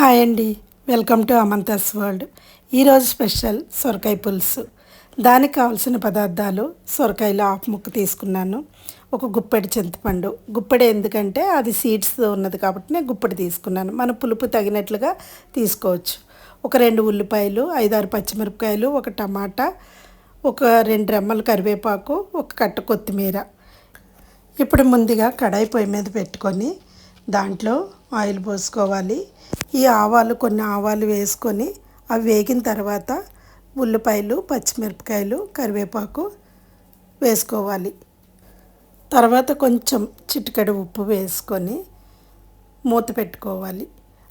Hi అండి. Welcome to Amantha's world. ఈరోజు special సొరకాయ పులుసు. దానికి కావాల్సిన పదార్థాలు సొరకాయలో ఆఫ్ ముక్క తీసుకున్నాను. ఒక గుప్పెడు చింతపండు. గుప్పెడు ఎందుకంటే అది సీడ్స్ ఉన్నది కాబట్టి నేను గుప్పెడు తీసుకున్నాను. మన పులుపు తగినట్లుగా తీసుకోవచ్చు. ఒక రెండు ఉల్లిపాయలు ఐదారు పచ్చిమిరపకాయలు ఒక టమాటా ఒక రెండు రెమ్మలు కరివేపాకు ఒక కట్ట కొత్తిమీర. ఇప్పుడు ముందుగా కడాయి పొయ్యి మీద పెట్టుకొని దాంట్లో ఆయిల్ పోసుకోవాలి. ఈ ఆవాలు కొన్ని ఆవాలు వేసుకొని అవి వేగిన తర్వాత ఉల్లిపాయలు పచ్చిమిరపకాయలు కరివేపాకు వేసుకోవాలి. తర్వాత కొంచెం చిటికెడు ఉప్పు వేసుకొని మూత పెట్టుకోవాలి.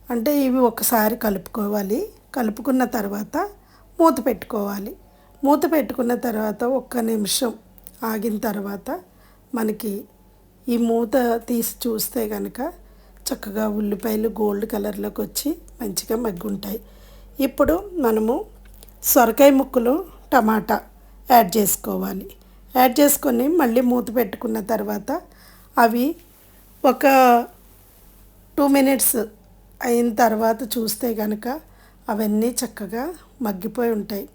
అంటే ఇవి ఒకసారి కలుపుకోవాలి. కలుపుకున్న తర్వాత మూత పెట్టుకోవాలి. మూత పెట్టుకున్న తర్వాత ఒక్క నిమిషం ఆగిన తర్వాత మనకి ఈ మూత తీసి చూస్తే కనుక చక్కగా ఉల్లిపాయలు గోల్డ్ కలర్లోకి వచ్చి మంచిగా మగ్గుంటాయి. ఇప్పుడు మనము సొరకాయ ముక్కలు టమాటా యాడ్ చేసుకోవాలి. యాడ్ చేసుకొని మళ్ళీ మూత పెట్టుకున్న తర్వాత అవి ఒక టూ మినిట్స్ అయిన తర్వాత చూస్తే కనుక అవన్నీ చక్కగా మగ్గిపోయి ఉంటాయి.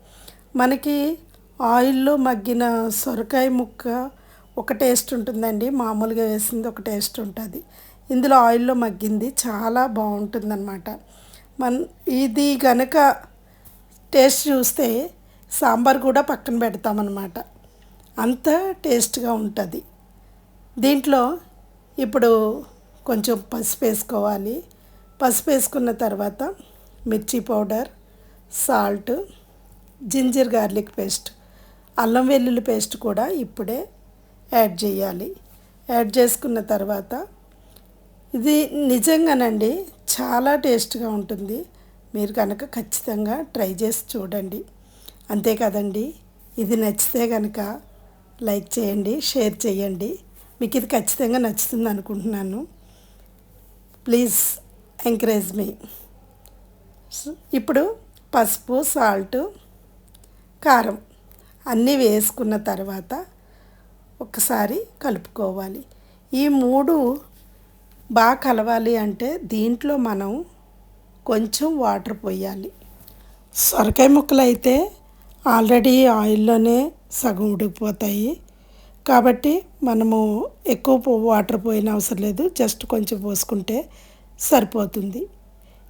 మనకి ఆయిల్లో మగ్గిన సొరకాయ ముక్క ఒక టేస్ట్ ఉంటుందండి. మామూలుగా వేసింది ఒక టేస్ట్ ఉంటుంది. ఇందులో ఆయిల్లో మగ్గింది. చాలా బాగుంటుందన్నమాట. మన ఇది కనుక టేస్ట్ చూస్తే సాంబార్ కూడా పక్కన పెడతామన్నమాట. అంత టేస్ట్గా ఉంటుంది. దీంట్లో ఇప్పుడు కొంచెం పసుపు వేసుకోవాలి. పసుపు వేసుకున్న తర్వాత మిర్చి powder salt ginger garlic paste అల్లం వెల్లుల్లి పేస్ట్ కూడా ఇప్పుడే యాడ్ చేయాలి. యాడ్ చేసుకున్న తర్వాత ఇది నిజంగానండి చాలా టేస్ట్గా ఉంటుంది. మీరు కనుక ఖచ్చితంగా ట్రై చేసి చూడండి. అంతే కదండి ఇది నచ్చితే కనుక లైక్ చేయండి షేర్ చేయండి. మీకు ఇది ఖచ్చితంగా నచ్చుతుంది అనుకుంటున్నాను. Please encourage me. ఇప్పుడు పసుపు సాల్ట్ కారం అన్నీ వేసుకున్న తర్వాత ఒకసారి కలుపుకోవాలి. ఈ మూడు బాగా కలవాలి అంటే దీంట్లో మనం కొంచెం వాటర్ పోయాలి. సొరకాయ ముక్కలు అయితే ఆల్రెడీ ఆయిల్లోనే సగం ఉడికిపోతాయి. కాబట్టి మనము ఎక్కువ వాటర్ పోయిన అవసరం లేదు. జస్ట్ కొంచెం పోసుకుంటే సరిపోతుంది.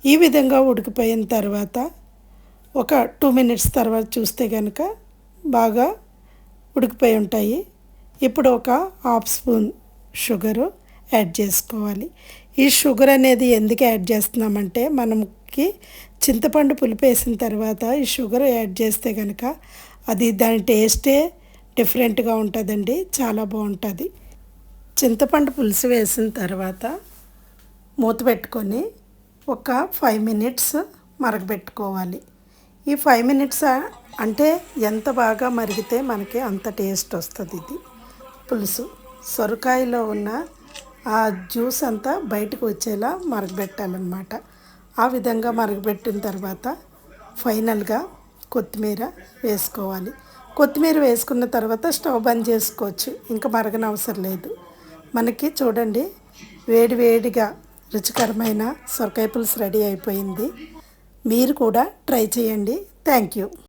ఈ విధంగా ఉడికిపోయిన తర్వాత ఒక టూ మినిట్స్ తర్వాత చూస్తే కనుక బాగా ఉడికిపోయి ఉంటాయి. ఇప్పుడు ఒక హాఫ్ స్పూన్ షుగరు యాడ్ చేసుకోవాలి. ఈ షుగర్ అనేది ఎందుకు యాడ్ చేస్తున్నామంటే మనకి చింతపండు పులుపు వేసిన తర్వాత ఈ షుగర్ యాడ్ చేస్తే కనుక అది దాని టేస్టే డిఫరెంట్గా ఉంటుందండి. చాలా బాగుంటుంది. చింతపండు పులుసు వేసిన తర్వాత మూత పెట్టుకొని ఒక ఫైవ్ మినిట్స్ మరగబెట్టుకోవాలి. ఈ ఫైవ్ మినిట్స్ అంటే ఎంత బాగా మరిగితే మనకి అంత టేస్ట్ వస్తుంది ఇది. పులుసు సొరకాయలో ఉన్న ఆ జ్యూస్ అంతా బయటకు వచ్చేలా మరగబెట్టాలన్నమాట ఆ విధంగా మరగబెట్టిన తర్వాత ఫైనల్గా కొత్తిమీర వేసుకోవాలి. కొత్తిమీర వేసుకున్న తర్వాత స్టవ్ బంద్ చేసుకోవచ్చు. ఇంకా మరగనవసరం లేదు. మనకి చూడండి వేడి వేడిగా రుచికరమైన సొరకాయ పులుసు రెడీ అయిపోయింది. మీరు కూడా ట్రై చేయండి. Thank you.